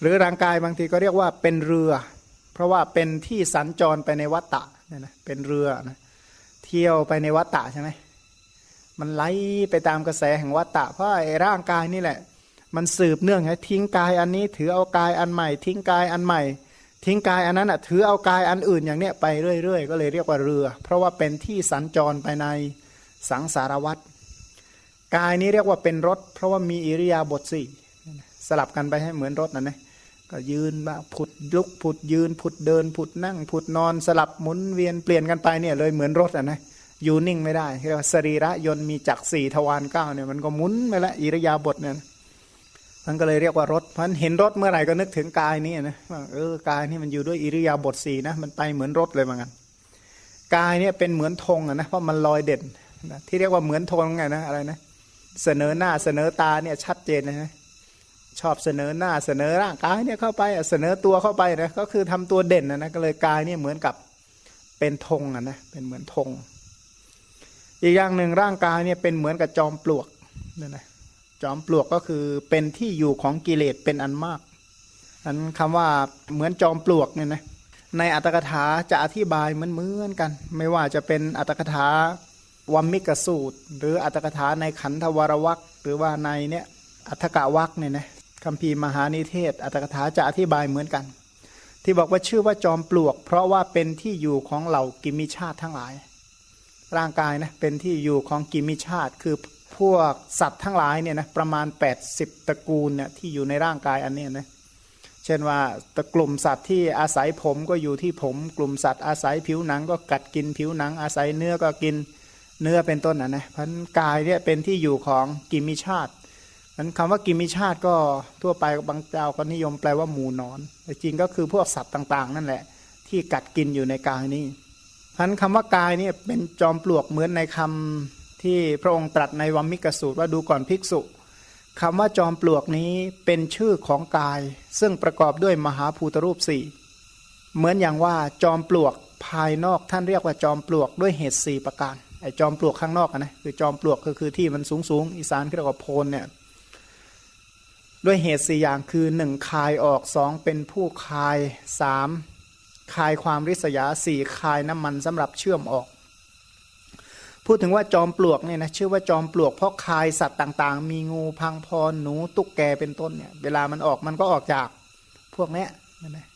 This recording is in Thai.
หรือร่างกายบางทีก็เรียกว่าเป็นเรือ เพราะว่าเป็นที่สัญจรไปในวัฏฏะเนี่ยนะเป็นเรือนะเที่ยวไปในวัฏฏะใช่ไหมมันไหลไปตามกระแสแห่งวัฏฏะเพราะไอ้ร่างกายนี่แหละ มันสืบเนื่องให้ทิ้งกายอันนี้ ถือเอากายอันใหม่ ทิ้งกายอันใหม่ ทิ้งกายอันนั้นอะถือเอากายอันอื่นอย่างเนี้ยไปเรื่อยๆ ก็เลยเรียกว่าเรือ เพราะว่าเป็นที่สัญจรไปในสังสารวัฏกายนี้เรียกว่าเป็นรถ เพราะว่ามีอิริยาบถสี่สลับกันไปให้เหมือนรถนะนะ ก็ยืนบ้างผุดลุกผุดยืนผุดเดินผุดนั่งผุดนอนสลับหมุนเวียนเปลี่ยนกันไปเนี่ยเลยเหมือนรถอะนะอยู่นิ่งไม่ได้เรียกว่าสรีระยนต์มีจักรสี่ทวารเก้าเนี่ยมันก็หมุนไปละอิริยาบถเนี่ยมันก็เลยเรียกว่ารถเพราะเห็นรถเมื่อไหร่ก็นึกถึงกายนี่นะว่าเออกายนี่มันอยู่ด้วยอิริยาบถสี่นะมันไปเหมือนรถเลยเหมือนกันกายเนี่ยเป็นเหมือนธงอะนะเพราะมันลอยเด่นนะที่เรียกว่าเหมือนธงไงนะอะไรนะเสนอหน้าเสนอตาเนี่ยชัดเจนนะ ชอบเสนอหน้าเสนอร่างกายเนี่ยเข้าไปเสนอตัวเข้าไปนะก็คือทำตัวเด่นนะนะก็เลยกายเนี่ยเหมือนกับเป็นธงอะนะเป็นเหมือนธงอีกอย่างหนึ่งร่างกายเนี่ยเป็นเหมือนกับจอมปลวกเนี่ยนะจอมปลวกก็คือเป็นที่อยู่ของกิเลสเป็นอันมากอันคำว่าเหมือนจอมปลวกเนี่ยนะในอัตถกถาจะอธิบายเหมือนเหมือนกัน ไม่ว่าจะเป็นอัตถกถาวัมมิกสูตร หรืออัตถกถาในขันธวรวักหรือว่าในเนี่ยอัตถกะวักเนี่ยนะ คำพีมหานิเทศ อัตถกถาจะอธิบายเหมือนกัน ที่บอกว่าชื่อว่าจอมปลวก เพราะว่าเป็นที่อยู่ของเหล่ากิมิชาติทั้งหลาย ร่างกายนะเป็นที่อยู่ของกิมิชาติคือพวกสัตว์ทั้งหลายเนี่ยนะประมาณ 80 ตระกูลเนี่ยที่อยู่ในร่างกายอันนี้นะเช่นว่าตะกลุ่มสัตว์ที่อาศัยผมก็อยู่ที่ผม กลุ่มสัตว์อาศัยผิวหนังก็กัดกินผิวหนัง อาศัยเนื้อก็กินเนื้อเป็นต้นนะนะพันกายเนี่ยเป็นที่อยู่ของกิมิชาติ นั้นคำว่ากิมิชาติก็ทั่วไปบางเจ้าก็นิยมแปลว่าหมูนอน แต่จริงก็คือพวกสัตว์ต่าง ๆ นั่นแหละ ที่กัดกินอยู่ในกายนี้พันคำว่ากายเนี่ยเป็นจอมปลวกเหมือนในคำที่พระองค์ตรัสในวัมมิกสูตรว่าดูก่อนภิกษุคำว่าจอมปลวกนี้เป็นชื่อของกาย ซึ่งประกอบด้วยมหาภูตรูปสี่เหมือนอย่างว่าจอมปลวกภายนอกท่านเรียกว่าจอมปลวกด้วยเหตุสี่ประการไอ้จอมปลวกข้างนอกนะคือจอมปลวกก็คือที่มันสูงสูงอีสานเรียกว่าโพนเนี่ย ด้วยเหตุสี่อย่างคือหนึ่งคายออกสองเป็นผู้คายสามคายความริษยาสี่คายน้ำมันสำหรับเชื่อมออก พูดถึงว่าจอมปลวกเนี่ยนะชื่อว่าจอมปลวกเพราะคายสัตว์ต่างๆ มีงูพังพรหนูตุ๊กแกเป็นต้นเนี่ยเวลามันออกมันก็ออกจากพวกเนี้ยนะ